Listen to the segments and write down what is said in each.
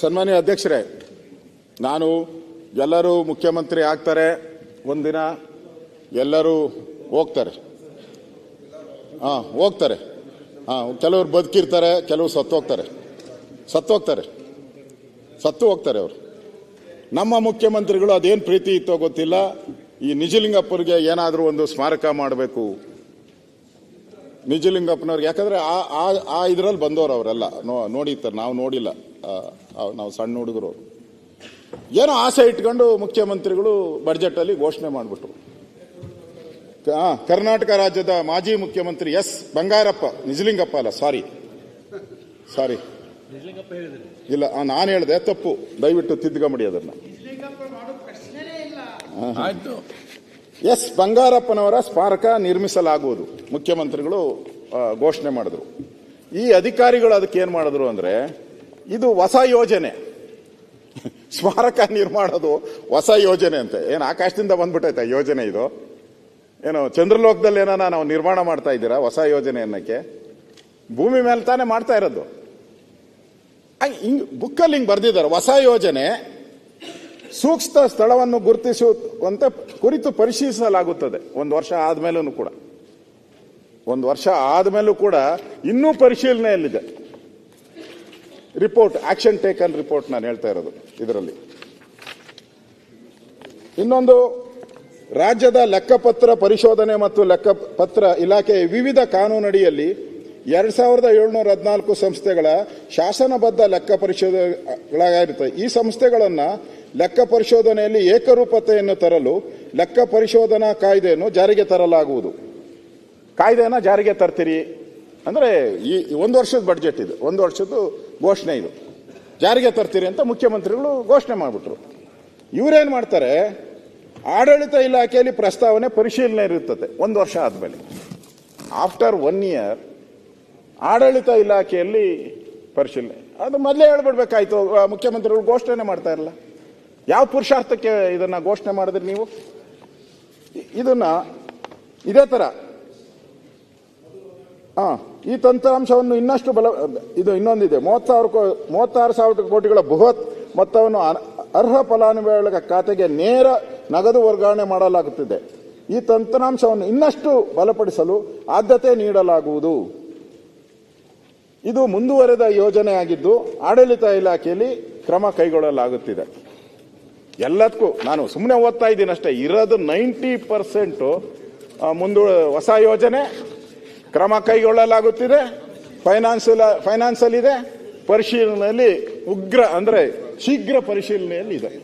ಸನ್ಮಾನ್ಯ ಅಧ್ಯಕ್ಷರೇ, ನಾನು ಎಲ್ಲರೂ ಮುಖ್ಯಮಂತ್ರಿ ಆಗ್ತಾರೆ, ಒಂದಿನ ಎಲ್ಲರೂ ಹೋಗ್ತಾರೆ. ಹಾ ಹೋಗ್ತಾರೆ. ಹಾ, ಕೆಲವರು ಬದುಕಿರ್ತಾರೆ, ಕೆಲವರು ಸತ್ತು ಹೋಗ್ತಾರೆ ಸತ್ತು ಹೋಗ್ತಾರೆ ಸತ್ತು ಹೋಗ್ತಾರೆ ಅವರು. ನಮ್ಮ ಮುಖ್ಯಮಂತ್ರಿಗಳು ಅದೇನು ಪ್ರೀತಿ ಇತ್ತೋ ಗೊತ್ತಿಲ್ಲ. ಈ ನಿಜಲಿಂಗಪ್ಪನಿಗೆ ಏನಾದರೂ ಒಂದು ಸ್ಮಾರಕ ಮಾಡಬೇಕು. ನಿಜಲಿಂಗಪ್ಪನವ್ರಿಗೆ, ಯಾಕಂದ್ರೆ ಆ ಆ ಇದರಲ್ಲಿ ಬಂದವರು ಅವರೆಲ್ಲ. ನೋಡಿರ್ತಾರೆ, ನಾವು ನೋಡಿಲ್ಲ. ನಾವು ಸಣ್ಣ ಹುಡುಗರು. ಏನೋ ಆಸೆ ಇಟ್ಕೊಂಡು ಮುಖ್ಯಮಂತ್ರಿಗಳು ಬಜೆಟ್ ಅಲ್ಲಿ ಘೋಷಣೆ ಮಾಡಿಬಿಟ್ರು. ಕರ್ನಾಟಕ ರಾಜ್ಯದ ಮಾಜಿ ಮುಖ್ಯಮಂತ್ರಿ ಎಸ್ ಬಂಗಾರಪ್ಪ ನಿಜಲಿಂಗಪ್ಪ ಅಲ್ಲ ಸಾರಿ ಸಾರಿ ಇಲ್ಲ ನಾನು ಹೇಳಿದೆ ತಪ್ಪು. ದಯವಿಟ್ಟು ತಿದ್ದುಕೊಂಬಿಡಿ ಅದನ್ನ. ಆಯ್ತು. ಎಸ್ ಬಂಗಾರಪ್ಪನವರ ಸ್ಮಾರಕ ನಿರ್ಮಿಸಲಾಗುವುದು ಮುಖ್ಯಮಂತ್ರಿಗಳು ಘೋಷಣೆ ಮಾಡಿದ್ರು. ಈ ಅಧಿಕಾರಿಗಳು ಅದಕ್ಕೆ ಏನು ಮಾಡಿದ್ರು ಅಂದ್ರೆ ಇದು ಹೊಸ ಯೋಜನೆ. ಸ್ಮಾರಕ ನಿರ್ಮಾಣದು ಹೊಸ ಯೋಜನೆ ಅಂತೆ. ಏನು ಆಕಾಶದಿಂದ ಬಂದ್ಬಿಟ್ಟೈತೆ ಯೋಜನೆ ಇದು? ಏನು ಚಂದ್ರಲೋಕದಲ್ಲಿ ಏನೋ ನಾವು ನಿರ್ಮಾಣ ಮಾಡ್ತಾ ಇದ್ದೀರಾ ಹೊಸ ಯೋಜನೆ ಅನ್ನಕ್ಕೆ? ಭೂಮಿ ಮೇಲೆ ತಾನೇ ಮಾಡ್ತಾ ಇರೋದು. ಹಿಂಗೆ ಬುಕ್ಕಲ್ಲಿ ಹಿಂಗೆ ಬರ್ದಿದ್ದಾರೆ, ಹೊಸ ಯೋಜನೆ. ಸೂಕ್ತ ಸ್ಥಳವನ್ನು ಗುರುತಿಸುವಂತೆ ಕುರಿತು ಪರಿಶೀಲಿಸಲಾಗುತ್ತದೆ. ಒಂದು ವರ್ಷ ಆದಮೇಲೂ ಕೂಡ. ಒಂದು ವರ್ಷ ಆದಮೇಲೂ ಕೂಡ ಇನ್ನೂ ಪರಿಶೀಲನೆಯಲ್ಲಿದೆ. ರಿಪೋರ್ಟ್ ಆಕ್ಷನ್ ಟೇಕನ್ ರಿಪೋರ್ಟ್ ನಾನು ಹೇಳ್ತಾ ಇರೋದು ಇದರಲ್ಲಿ. ಇನ್ನೊಂದು, ರಾಜ್ಯದ ಲೆಕ್ಕಪತ್ರ ಪರಿಶೋಧನೆ ಮತ್ತು ಲೆಕ್ಕಪತ್ರ ಇಲಾಖೆಯ ವಿವಿಧ ಕಾನೂನಡಿಯಲ್ಲಿ ಎರಡ್ ಸಾವಿರದ ಏಳ್ನೂರ ಹದಿನಾಲ್ಕು ಸಂಸ್ಥೆಗಳ ಶಾಸನಬದ್ಧ ಲೆಕ್ಕ ಪರಿಶೋಧನೆಗಳಾಗಿರುತ್ತೆ ಈ ಸಂಸ್ಥೆಗಳನ್ನು ಲೆಕ್ಕ ಪರಿಶೋಧನೆಯಲ್ಲಿ ಏಕರೂಪತೆಯನ್ನು ತರಲು ಲೆಕ್ಕ ಪರಿಶೋಧನಾ ಕಾಯ್ದೆಯನ್ನು ಜಾರಿಗೆ ತರಲಾಗುವುದು. ಕಾಯ್ದೆಯನ್ನು ಜಾರಿಗೆ ತರ್ತೀರಿ. ಅಂದ್ರೆ ಈ ಒಂದು ವರ್ಷದ ಬಡ್ಜೆಟ್ ಇದು. ಒಂದು ವರ್ಷದ್ದು ಘೋಷಣೆ ಇದು. ಜಾರಿಗೆ ತರ್ತೀರಿ ಅಂತ ಮುಖ್ಯಮಂತ್ರಿಗಳು ಘೋಷಣೆ ಮಾಡಿಬಿಟ್ರು. ಇವರೇನು ಮಾಡ್ತಾರೆ? ಆಡಳಿತ ಇಲಾಖೆಯಲ್ಲಿ ಪ್ರಸ್ತಾವನೆ ಪರಿಶೀಲನೆ ಇರುತ್ತದೆ ಒಂದು ವರ್ಷ ಆದಮೇಲೆ. ಆಫ್ಟರ್ ಒನ್ ಇಯರ್ ಆಡಳಿತ ಇಲಾಖೆಯಲ್ಲಿ ಪರಿಶೀಲನೆ. ಅದು ಮೊದಲೇ ಹೇಳ್ಬಿಡ್ಬೇಕಾಯ್ತು. ಮುಖ್ಯಮಂತ್ರಿಗಳು ಘೋಷಣೆ ಮಾಡ್ತಾ ಇರಲ್ಲ. ಯಾವ ಪುರುಷಾರ್ಥಕ್ಕೆ ಇದನ್ನು ಘೋಷಣೆ ಮಾಡಿದ್ರಿ ನೀವು? ಇದನ್ನು ಇದೇ ತರ ಹಾ ಈ ತಂತ್ರಾಂಶವನ್ನು ಇನ್ನಷ್ಟು ಬಲ, ಇದು ಇನ್ನೊಂದಿದೆ. ಮೂವತ್ತು ಸಾವಿರ ಕೋ- ಮೂವತ್ತಾರು ಸಾವಿರ ಕೋಟಿಗಳ ಬೃಹತ್ ಮೊತ್ತವನ್ನು ಅರ್ಹ ಫಲಾನುಭವಿಗಳ ಖಾತೆಗೆ ನೇರ ನಗದು ವರ್ಗಾವಣೆ ಮಾಡಲಾಗುತ್ತಿದೆ. ಈ ತಂತ್ರಾಂಶವನ್ನು ಇನ್ನಷ್ಟು ಬಲಪಡಿಸಲು ಆದ್ಯತೆ ನೀಡಲಾಗುವುದು. ಇದು ಮುಂದುವರೆದ ಯೋಜನೆಯಾಗಿದ್ದು ಆಡಳಿತ ಇಲಾಖೆಯಲ್ಲಿ ಕ್ರಮ ಕೈಗೊಳ್ಳಲಾಗುತ್ತಿದೆ. ಎಲ್ಲದಕ್ಕೂ ನಾನು ಸುಮ್ಮನೆ ಓದ್ತಾ ಇದ್ದೀನಿ ಅಷ್ಟೇ ಇರೋದು ನೈಂಟಿ ಪರ್ಸೆಂಟು ಮುಂದು, ಹೊಸ ಯೋಜನೆ ಕ್ರಮ ಕೈಗೊಳ್ಳಲಾಗುತ್ತಿದೆ. ಫೈನಾನ್ಸಲ್ ಇದೆ ಪರಿಶೀಲನೆಯಲ್ಲಿ ಉಗ್ರ ಅಂದರೆ ಶೀಘ್ರ ಪರಿಶೀಲನೆಯಲ್ಲಿ ಇದೆ.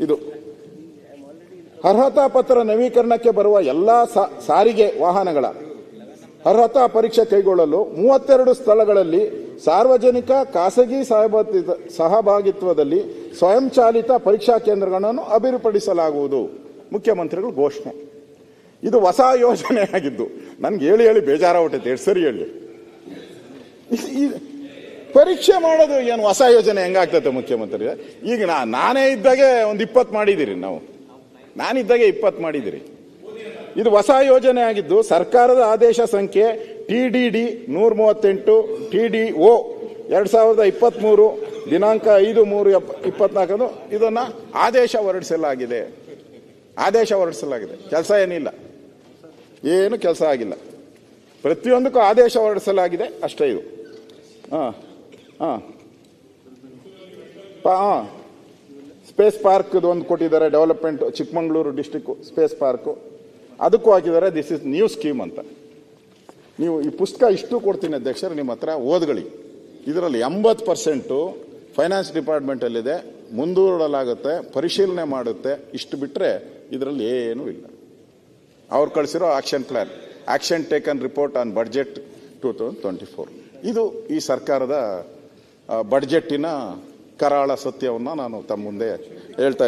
ಇದು ಅರ್ಹತಾ ಪತ್ರ ನವೀಕರಣಕ್ಕೆ ಬರುವ ಎಲ್ಲ ಸಾರಿಗೆ ವಾಹನಗಳ ಅರ್ಹತಾ ಪರೀಕ್ಷೆ ಕೈಗೊಳ್ಳಲು ಮೂವತ್ತೆರಡು ಸ್ಥಳಗಳಲ್ಲಿ ಸಾರ್ವಜನಿಕ ಖಾಸಗಿ ಸಹಭಾಗಿತ್ವ- ಸಹಭಾಗಿತ್ವದಲ್ಲಿ ಸ್ವಯಂಚಾಲಿತ ಪರೀಕ್ಷಾ ಕೇಂದ್ರಗಳನ್ನು ಅಭಿವೃದ್ಧಿಪಡಿಸಲಾಗುವುದು. ಮುಖ್ಯಮಂತ್ರಿಗಳು ಘೋಷಣೆ. ಇದು ಹೊಸ ಯೋಜನೆ ಆಗಿದ್ದು. ನನ್ಗೆ ಹೇಳಿ ಹೇಳಿ ಬೇಜಾರಾಗ್ಬಿಟ್ಟೈತೆ ಎಷ್ಟು ಸರಿ ಹೇಳಿ. ಪರೀಕ್ಷೆ ಮಾಡೋದು ಏನು ಹೊಸ ಯೋಜನೆ ಹೆಂಗಾಗ್ತದೆ ಮುಖ್ಯಮಂತ್ರಿ ಈಗ ನಾ, ನಾನೇ ಇದ್ದಾಗೆ ಒಂದು ಇಪ್ಪತ್ತು ಮಾಡಿದಿರಿ ನಾವು. ನಾನಿದ್ದಾಗೆ ಇಪ್ಪತ್ತು ಮಾಡಿದಿರಿ ಇದು ಹೊಸ ಯೋಜನೆ ಆಗಿದ್ದು ಸರ್ಕಾರದ ಆದೇಶ ಸಂಖ್ಯೆ ಟಿ ಡಿ ಡಿ ನೂರ ಮೂವತ್ತೆಂಟು ಟಿ ಡಿ ಒ ಎರಡು ಸಾವಿರದ ಇಪ್ಪತ್ಮೂರು, ದಿನಾಂಕ ಐದು ಮೂರು ಇಪ್ಪತ್ನಾಲ್ಕನ್ನು ಇದನ್ನು ಆದೇಶ ಹೊರಡಿಸಲಾಗಿದೆ. ಆದೇಶ ಹೊರಡಿಸಲಾಗಿದೆ. ಕೆಲಸ ಏನಿಲ್ಲ. ಏನು ಕೆಲಸ ಆಗಿಲ್ಲ. ಪ್ರತಿಯೊಂದಕ್ಕೂ ಆದೇಶ ಹೊರಡಿಸಲಾಗಿದೆ, ಅಷ್ಟೇ ಇದು. ಹಾಂ ಹಾಂ. ಹಾಂ. ಸ್ಪೇಸ್ ಪಾರ್ಕ್ದು ಒಂದು ಕೊಟ್ಟಿದ್ದಾರೆ, development Chikkamagaluru district space park. ಅದಕ್ಕೂ ಹಾಕಿದ್ದಾರೆ ದಿಸ್ ಇಸ್ ನ್ಯೂ ಸ್ಕೀಮ್ ಅಂತ. ನೀವು ಈ ಪುಸ್ತಕ ಇಷ್ಟು ಕೊಡ್ತೀನಿ ಅಧ್ಯಕ್ಷರು, ನಿಮ್ಮ ಹತ್ರ ಓದ್ಗಳಿ ಇದರಲ್ಲಿ ಎಂಬತ್ತು ಪರ್ಸೆಂಟು ಫೈನಾನ್ಸ್ ಡಿಪಾರ್ಟ್ಮೆಂಟಲ್ಲಿದೆ ಮುಂದೂಡಲಾಗುತ್ತೆ, ಪರಿಶೀಲನೆ ಮಾಡುತ್ತೆ. ಇಷ್ಟು ಬಿಟ್ಟರೆ ಇದರಲ್ಲಿ ಏನೂ ಇಲ್ಲ. ಅವ್ರು ಕಳಿಸಿರೋ action plan action taken report on budget two thousand twenty four ಇದು ಈ ಸರ್ಕಾರದ ಬಡ್ಜೆಟ್ಟಿನ ಕರಾಳ ಸತ್ಯವನ್ನು ನಾನು ತಮ್ಮ ಮುಂದೆ ಹೇಳ್ತಾ